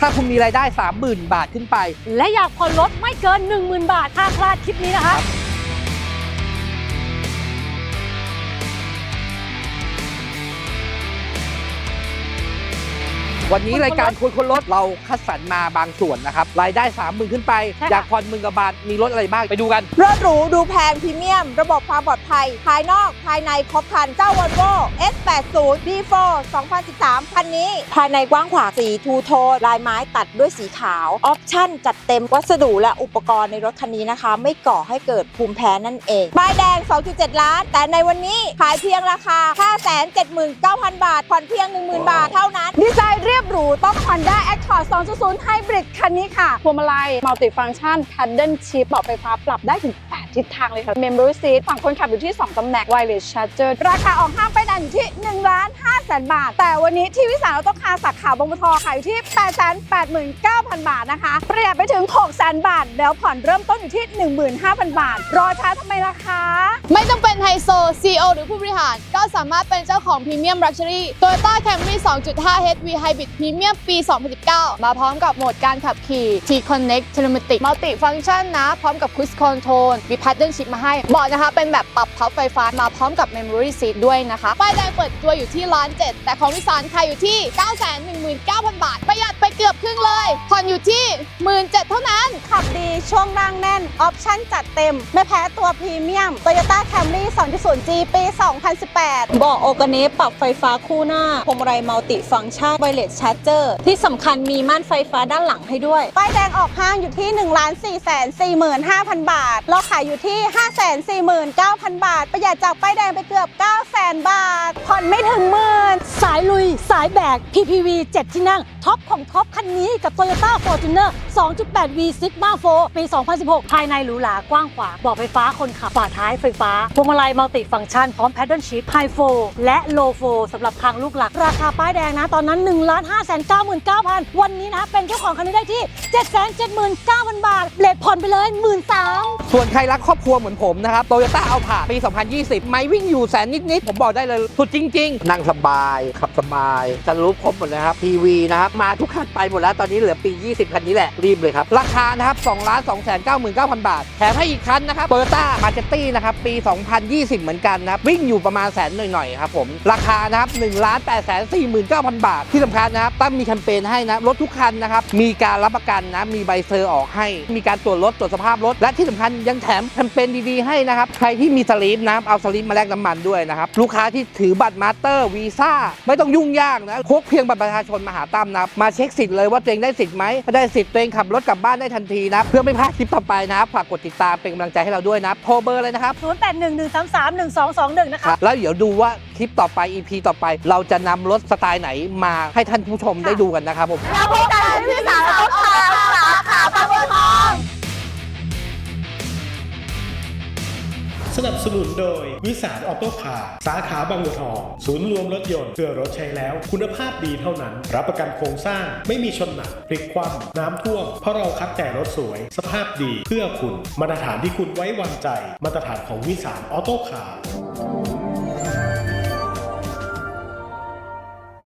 ถ้าคุณมีรายได้ 30,000 บาทขึ้นไป และอยากผ่อนรถไม่เกิน 10,000 บาทถ้าพลาดคลิปนี้นะคะ วันนี้รายการคุยคนรถเราคัดสรรมาบางส่วนนะครับ รายได้ 30,000 ขึ้นไป ใช่ค่ะ อยากผ่อนหมื่นกว่าบาท มีรถอะไรบ้าง ไปดูกัน รถหรูดูแพงพรีเมียม ระบบความปลอดภัย ภายนอกภายในครบครันเจ้า Volvo S80 B4 2013 คันนี้ ภายในกว้างขวางสีทูโทนลายไม้ตัดด้วยสีขาว ออปชั่นจัดเต็มวัสดุและอุปกรณ์ในรถคันนี้นะคะ ไม่ก่อให้เกิดภูมิแพ้นั่นเองป้ายแดง 2.7 ล้าน แต่ในวันนี้ขายเพียงราคา 579,000 บาทผ่อนเพียง 10,000 บาทเท่านั้นดีไซน์เรียบหรูต้อง Honda Accord 2.0 Hybrid คันนี้ค่ะพวงมาลัยมัลติฟัง c t ชัน Paddle Shift เบาะไฟฟ้าปรับได้ถึง 8 ทิศทางเลยค่ะ Memory Seat ฝั่งคนขับอยู่ที่ 2 ตำแหน่ง Wireless Charger ราคาออกห้างไปดันอยู่ที่1ล้าน5แสนบาท แต่วันนี้ที่วิสาหกิจคาสาขาบางบัวทองขายอยู่ที่ 889,000 บาทนะคะ ประหยัดไปถึง6แสนบาท แล้วผ่อนเริ่มต้นอยู่ที่ 15,000 บาท รอช้าทำไมล่ะคะ ไม่ต้องเป็นไฮโซ CEO หรือผู้บริหาร ก็สามารถเป็นเจ้าของพรีเมียม Luxury Toyota Camry 2.5 HV Hybrid Premium ปี 2019 มาพร้อมกับโหมดการขับขี่ T-Connect Telematic Multi Function นะ พร้อมกับ Cruise Control มี Pattern Shift มาให้เบาะนะคะ เป็นแบบปรับพับไฟฟ้ามาพร้อมกับ Memory Seat ด้วยนะคะป้ายแดงเปิดตัวอยู่ที่ล้านเจ็ดแต่ของวิสานขายอยู่ที่ 919,000 บาท ประหยัดไปเกือบครึ่งเลยผ่อนอยู่ที่ 17,000เท่านั้น ขับดีช่วงนั่งแน่น ออปชั่นจัดเต็ม ไม่แพ้ตัวพรีเมียม Toyota Camry 2.0G ปี 2018เบาะโอกาเนปรับไฟฟ้าคู่หน้าพวงมาลัยมัลติฟังก์ชันไวเลสชาร์เจอร์ที่สำคัญมีม่านไฟฟ้าด้านหลังให้ด้วย ป้ายแดงออกห้างอยู่ที่ 1 4 4 5 0 0 0 บาท เราขายอยู่ที่ 5 4 9 0 0 0 บาท ประหยัดจากป้ายแดงไปเกือบ 9 0 0 0 0 บาท ผ่อนไม่ถึงหมื่น สายลุย สายแบก PPV 7 ที่นั่ง ท็อปของท็อปคันนี้กับ Toyota Fortuner 2.8 V Sigma 4ปี 2016 ภายในหรูหรากว้างขวางเบาะไฟฟ้าคนขับฝาท้ายไฟฟ้าพวงมาลัยมัลติฟังก์ชัน พร้อม Paddle Shift High 4และ Low 4สำหรับทางลูกหลัก ราคาป้ายแดงนะ ตอนนั้น1 5 9 9 9 0 0 0 วันนี้นะ เป็นเจ้าของคันนี้ได้ที่ 779,000 บาทเลทผ่อนไปเลย13,000ส่วนใครรักครอบครัวเหมือนผมนะครับโตโยต้าเอาผ่าปี 2020 ไม่วิ่งอยู่แสนนิดๆผมบอกได้เลยสุดจริง ๆ นั่งสบาย ขับสบายจะรู้ครบหมดเลยครับทีวีนะครับมาทุกคันไปหมดแล้วตอนนี้เหลือปี 20คันนี้แหละ รีบเลยครับ ราคานะครับ2ล้าน2 9 9 0 0 บาท แถมให้อีกคันนะครับโตโยต้ามาเจตตี้นะครับ ปี 2020 เหมือนกันนะครับ วิ่งอยู่ประมาณแสนหน่อยๆครับผม ราคานะครับ1ล้าน8 4 9 0 0 0 บาท ที่สำคัญนะครับ ตั้งมีแคมเปญให้นะ รถทุกคันนะครับ มีการรับประกันนะ มีใบเซอร์ออกให้ มีการตรวจรถตรวจสภาพรถ และที่สำคัญยังแถมแคมเปญดีๆให้นะครับ ใครที่มีสลิปนะครับเอาสลิปมาแลกน้ำมันด้วยนะครับ ลูกค้าที่ถือบัตรมาสเตอร์วีซ่าไม่ต้องยุ่งยากนะพกเพียงบัตรประชาชนมาหาตั้มนับมาเช็คสิทธิ์เลยว่าตัวเองได้สิทธิ์ไหมได้สิทธิ์ตัวเองขับรถกลับบ้านได้ทันทีนะ เพื่อไม่พลาดคลิปต่อไปนะครับฝากกดติดตามเป็นกำลังใจให้เราด้วยนะโทรเบอร์เลยนะครับ 0811331221 นะคะแล้วเดี๋ยวดูว่าคลิปต่อไป EP ต่อไป เราจะนำรถสไตล์ไหนมาให้ท่านผู้ชมได้ดูกันนะครับผม แล้วพบกันที่วิสาหกิจคาสาขาบางบัวทอง สนับสนุนโดย วิสารออโต้คาร์สาขาบางบัวทอง ศูนย์รวมรถยนต์เพื่อรถใช้แล้ว คุณภาพดีเท่านั้น รับประกันโครงสร้างไม่มีชนหนักพลิกคว่ำน้ำท่วม เพราะเราคัดแต่รถสวย สภาพดีเพื่อคุณ มาตรฐานที่คุณไว้วางใจ มาตรฐานของวิสารออโต้คาร์